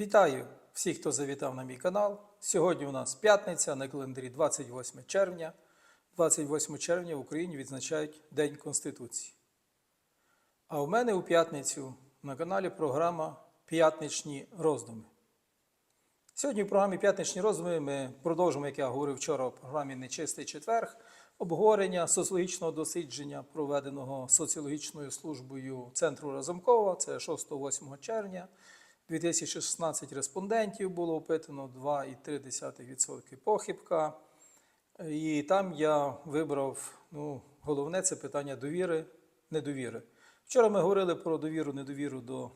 Вітаю всіх, хто завітав на мій канал. Сьогодні у нас п'ятниця на календарі 28 червня. 28 червня в Україні відзначають День Конституції. А в мене у п'ятницю на каналі програма П'ятничні роздуми. Сьогодні в програмі П'ятничні роздуми ми продовжимо, як я говорив вчора у програмі Нечистий четверг, обговорення соціологічного дослідження, проведеного соціологічною службою Центру Разумкова. Це 6-8 червня. 2016 респондентів було опитано 2,3% похибка. І там я вибрав, ну, головне це питання довіри, недовіри. Вчора ми говорили про довіру, недовіру до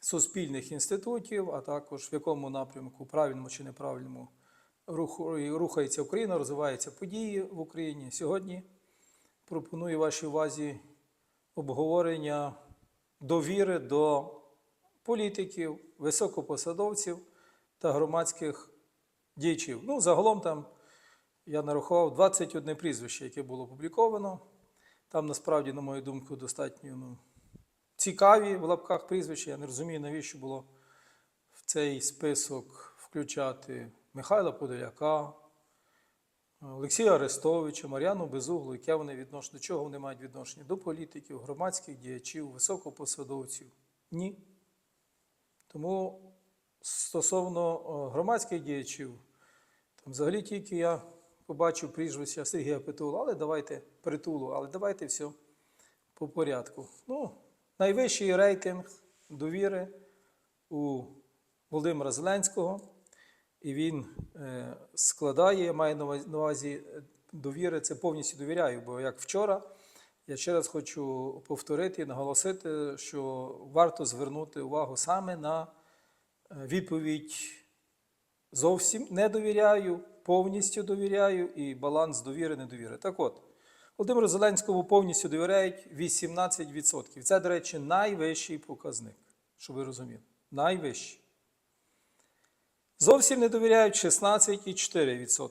суспільних інститутів, а також в якому напрямку, правильному чи неправильному, рухається Україна, розвиваються події в Україні. Сьогодні пропоную вашій увазі обговорення довіри до політиків, високопосадовців та громадських діячів. Ну, загалом там я нарахував 21 прізвище, яке було опубліковано. Там насправді, на мою думку, достатньо ну, цікаві в лапках прізвища. Я не розумію, навіщо було в цей список включати Михайла Подоляка, Олексія Арестовича, Мар'яну Безуглу, яке вони відношення, до чого вони мають відношення? До політиків, громадських діячів, високопосадовців. Ні. Тому стосовно громадських діячів, там взагалі тільки я побачив прізвище Сергія Притулу, але давайте притулу, але давайте все по порядку. Ну, найвищий рейтинг довіри у Володимира Зеленського, і він е, складає, увазі- на увазі е, довіри, це повністю довіряю, бо як вчора. Я ще раз хочу повторити і наголосити, що варто звернути увагу саме на е, відповідь зовсім не довіряю, повністю довіряю і баланс довіри недовіри. Так от, Володимиру Зеленському повністю довіряють 18%. Це, до речі, найвищий показник, щоб ви розуміли. Найвищий. Зовсім не довіряють 16,4%.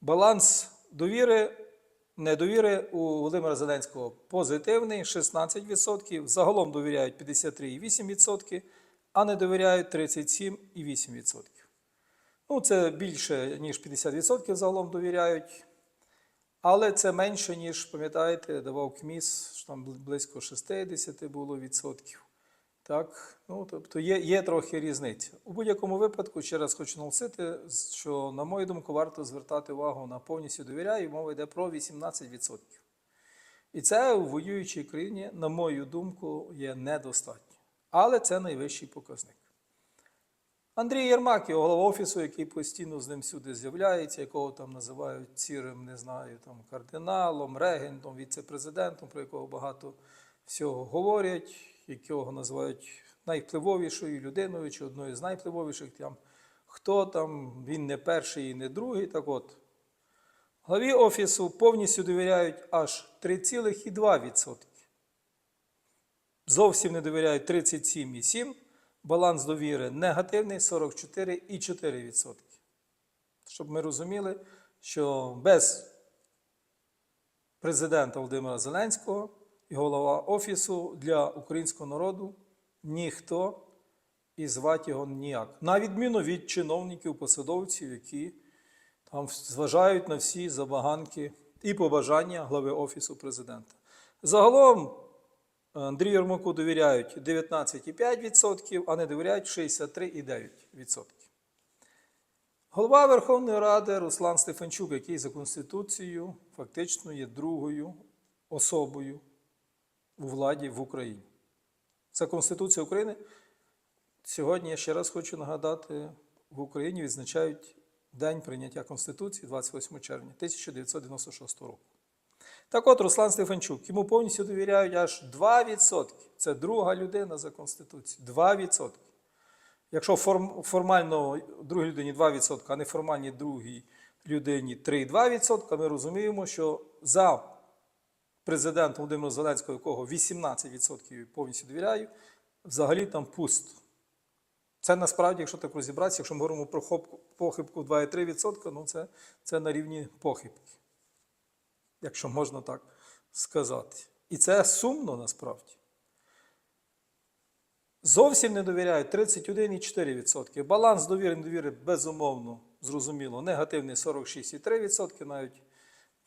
Баланс довіри Недовіри у Володимира Зеленського позитивний 16%, загалом довіряють 53,8%, а не довіряють 37,8%. Ну, це більше, ніж 50% загалом довіряють, але це менше, ніж, пам'ятаєте, давав КМІС, що там близько 60 було відсотків. Так, ну, тобто є, є трохи різниця. У будь-якому випадку, ще раз хочу наголосити, що, на мою думку, варто звертати увагу на повністю довіряю, мова йде про 18%. І це у воюючій країні, на мою думку, є недостатньо. Але це найвищий показник. Андрій Єрмак, його голова офісу, який постійно з ним всюди з'являється, якого там називають цірим, не знаю, там кардиналом, регентом, віце-президентом, про якого багато всього говорять, якого називають найвпливовішою людиною чи одною з найвпливовіших. Там, хто там, він не перший і не другий. Так от, главі офісу повністю довіряють аж 3,2%. Зовсім не довіряють 37,7%. Баланс довіри негативний 44,4%. Щоб ми розуміли, що без президента Володимира Зеленського і голова Офісу для українського народу ніхто і звати його ніяк. На відміну від чиновників, посадовців, які там зважають на всі забаганки і побажання глави Офісу президента. Загалом Андрію Єрмаку довіряють 19,5%, а не довіряють 63,9%. Голова Верховної Ради Руслан Стефанчук, який за Конституцією фактично є другою особою у владі в Україні. За Конституцією України сьогодні, я ще раз хочу нагадати, в Україні відзначають День прийняття Конституції 28 червня 1996 року. Так от, Руслан Стефанчук, йому повністю довіряють аж 2%. Це друга людина за Конституцією. 2%. Якщо форм, формально другій людині 2%, а неформальній другій людині 3,2%, ми розуміємо, що за президентом Володимира Зеленського, якого 18% повністю довіряю, взагалі там пусто. Це насправді, якщо так розібратися, якщо ми говоримо про похибку 2,3%, ну це, це на рівні похибки якщо можна так сказати. І це сумно насправді. Зовсім не довіряють 31,4%. Баланс довіри недовіри, безумовно, зрозуміло, негативний 46,3%, навіть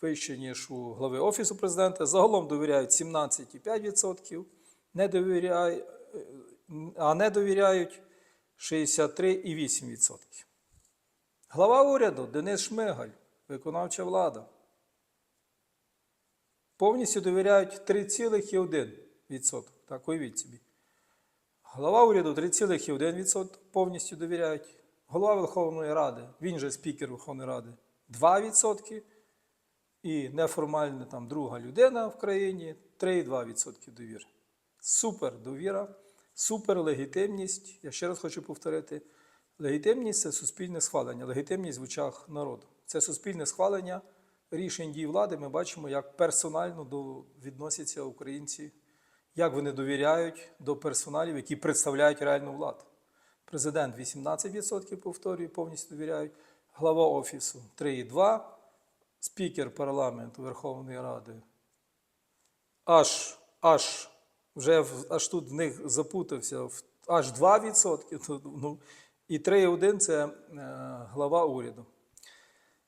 вище, ніж у глави Офісу президента. Загалом довіряють 17,5%, не довіряють, а не довіряють 63,8%. Глава уряду Денис Шмигаль, виконавча влада. Повністю довіряють 3,1%. Так, уявіть собі. Голова уряду 3,1% повністю довіряють. Голова Верховної Ради, він же спікер Верховної Ради, 2%. І неформальна там друга людина в країні 3,2% довіри. Супер довіра, супер легітимність. Я ще раз хочу повторити: легітимність це суспільне схвалення, легітимність в очах народу. Це суспільне схвалення рішень дій влади. Ми бачимо, як персонально до, відносяться українці, як вони довіряють до персоналів, які представляють реальну владу. Президент 18% повторюю, повністю довіряють, глава офісу 3,2%, спікер парламенту Верховної Ради аж, аж, вже аж тут в них запутався, аж 2%, то, ну, і 3,1% це е, глава уряду.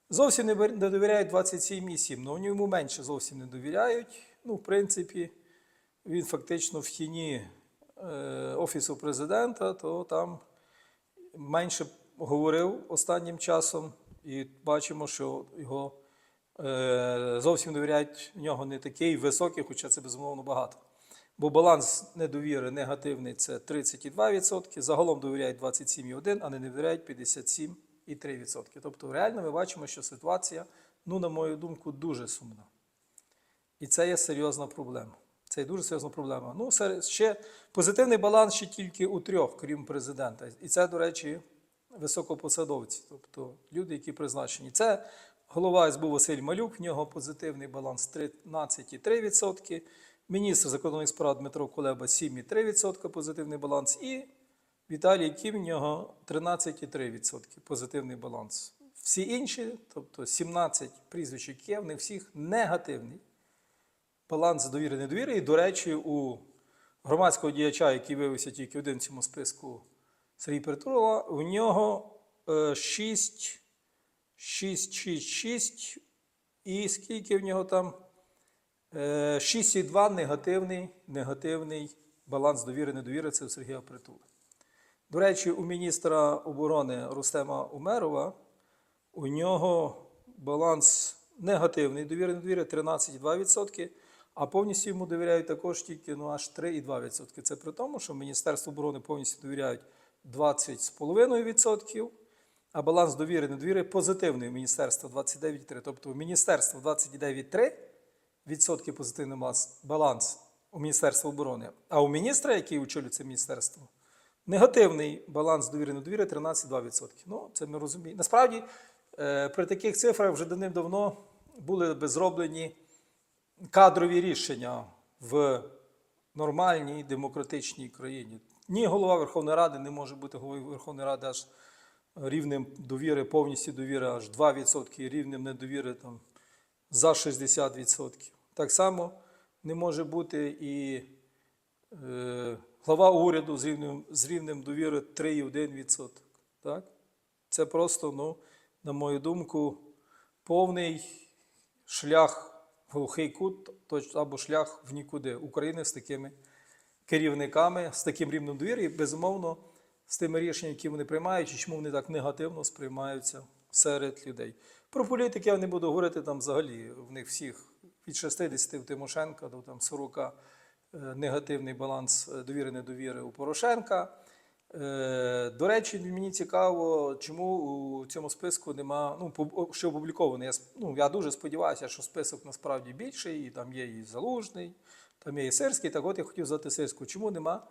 Зовсім не довіряють 27,7, ну йому менше зовсім не довіряють. Ну, в принципі, він фактично в тіні е, Офісу президента, то там менше говорив останнім часом, і бачимо, що його зовсім довіряють в нього не такий високий, хоча це безумовно багато. Бо баланс недовіри негативний це 32%, загалом довіряють 27,1%, а не довіряють 57,3%. Тобто реально ми бачимо, що ситуація, ну, на мою думку, дуже сумна. І це є серйозна проблема. Це є дуже серйозна проблема. Ну, ще позитивний баланс ще тільки у трьох, крім президента. І це, до речі, високопосадовці, тобто люди, які призначені. Це голова СБУ Василь Малюк, в нього позитивний баланс 13,3%. Міністр закордонних справ Дмитро Кулеба 7,3% позитивний баланс. І Віталій Кім, в нього 13,3% позитивний баланс. Всі інші, тобто 17 прізвищ, які є, в них всіх негативний баланс довіри недовіри. І, до речі, у громадського діяча, який виявився тільки один в цьому списку Сергій Притула, у нього е, 6, 6, 6, 6, і скільки в нього там? Е, 6,2 негативний, негативний баланс довіри недовіри це у Сергія Притули. До речі, у міністра оборони Рустема Умерова у нього баланс негативний довіри недовіри 13,2%, а повністю йому довіряють також тільки ну, аж 3,2%. Це при тому, що Міністерство оборони повністю довіряють 20,5%, а баланс довіри недовіри позитивний у міністерства 29,3%. Тобто у міністерства 29,3% позитивний баланс- баланс у Міністерства оборони, а у міністра, який очолює це міністерство, негативний баланс довіри недовіри 13,2%. Ну, це ми розуміємо. Насправді, е, при таких цифрах вже давним-давно були би зроблені кадрові рішення в нормальній демократичній країні. Ні голова Верховної Ради не може бути головою Верховної Ради аж рівнем довіри, повністю довіри аж 2%, і рівнем недовіри там, за 60%. Так само не може бути і е, глава уряду з рівнем, з рівнем довіри 3,1%. Так? Це просто, ну, на мою думку, повний шлях в глухий кут або шлях в нікуди України з такими керівниками, з таким рівнем довіри, і безумовно з тими рішеннями, які вони приймають, і чому вони так негативно сприймаються серед людей. Про політики я не буду говорити там взагалі. В них всіх від 60 в Тимошенка до там 40 е, негативний баланс е, довіри недовіри у Порошенка. Е, До речі, мені цікаво, чому у цьому списку нема, ну, що опубліковано. Я, ну, я дуже сподіваюся, що список насправді більший, і там є і Залужний, там є і Сирський. Так от я хотів задати Сирську, чому нема,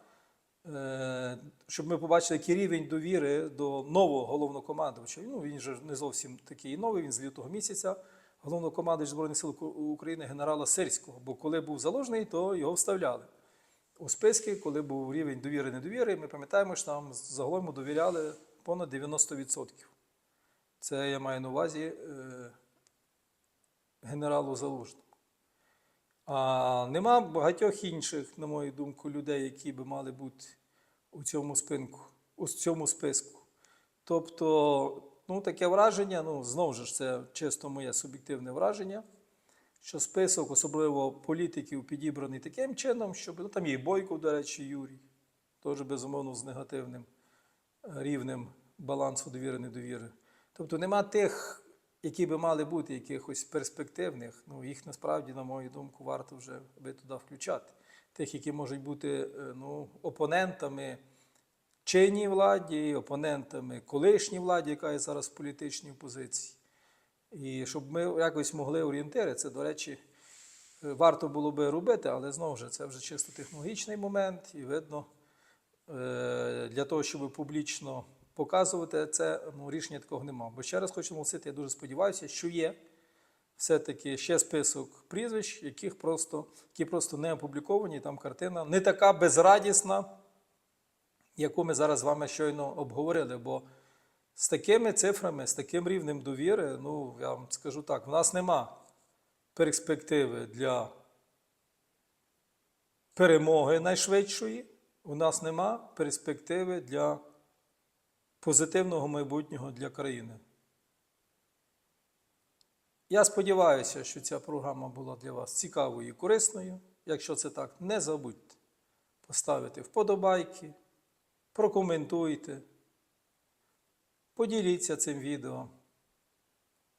щоб ми побачили, який рівень довіри до нового головнокомандувача. Ну, він же не зовсім такий новий, він з лютого місяця. Головнокомандувач Збройних сил України генерала Сирського. Бо коли був Залужний, то його вставляли у списки, коли був рівень довіри недовіри, ми пам'ятаємо, що там загалом довіряли понад 90%. Це я маю на увазі е, генералу Залужному. А нема багатьох інших, на мою думку, людей, які би мали бути у цьому спинку, у цьому списку. Тобто, ну, таке враження, ну, знову ж це чисто моє суб'єктивне враження, що список, особливо політиків, підібраний таким чином, щоб ну, там є і Бойко, до речі, Юрій, теж безумовно з негативним е, рівнем балансу довіри недовіри. Тобто нема тих, які би мали бути якихось перспективних, ну їх насправді, на мою думку, варто вже би туди включати. Тих, які можуть бути е, ну, опонентами чинній владі, опонентами колишній владі, яка є зараз в політичній опозиції. І щоб ми якось могли орієнтири, це, до речі, е, варто було би робити, але знову ж це вже чисто технологічний момент, і видно, е, для того, щоб публічно показувати це, ну, рішення такого немає. Бо ще раз хочу наголосити, я дуже сподіваюся, що є все-таки ще список прізвищ, яких просто, які просто не опубліковані, і там картина не така безрадісна, яку ми зараз з вами щойно обговорили. Бо з такими цифрами, з таким рівнем довіри, ну, я вам скажу так, в нас нема перспективи для перемоги найшвидшої, у нас нема перспективи для позитивного майбутнього для країни. Я сподіваюся, що ця програма була для вас цікавою і корисною. Якщо це так, не забудьте поставити вподобайки, прокоментуйте, поділіться цим відео.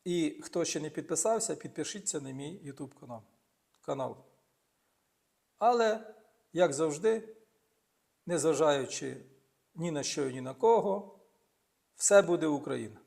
І хто ще не підписався, підпишіться на мій YouTube канал. Але, як завжди, незважаючи ні на що і ні на кого, все буде Україна.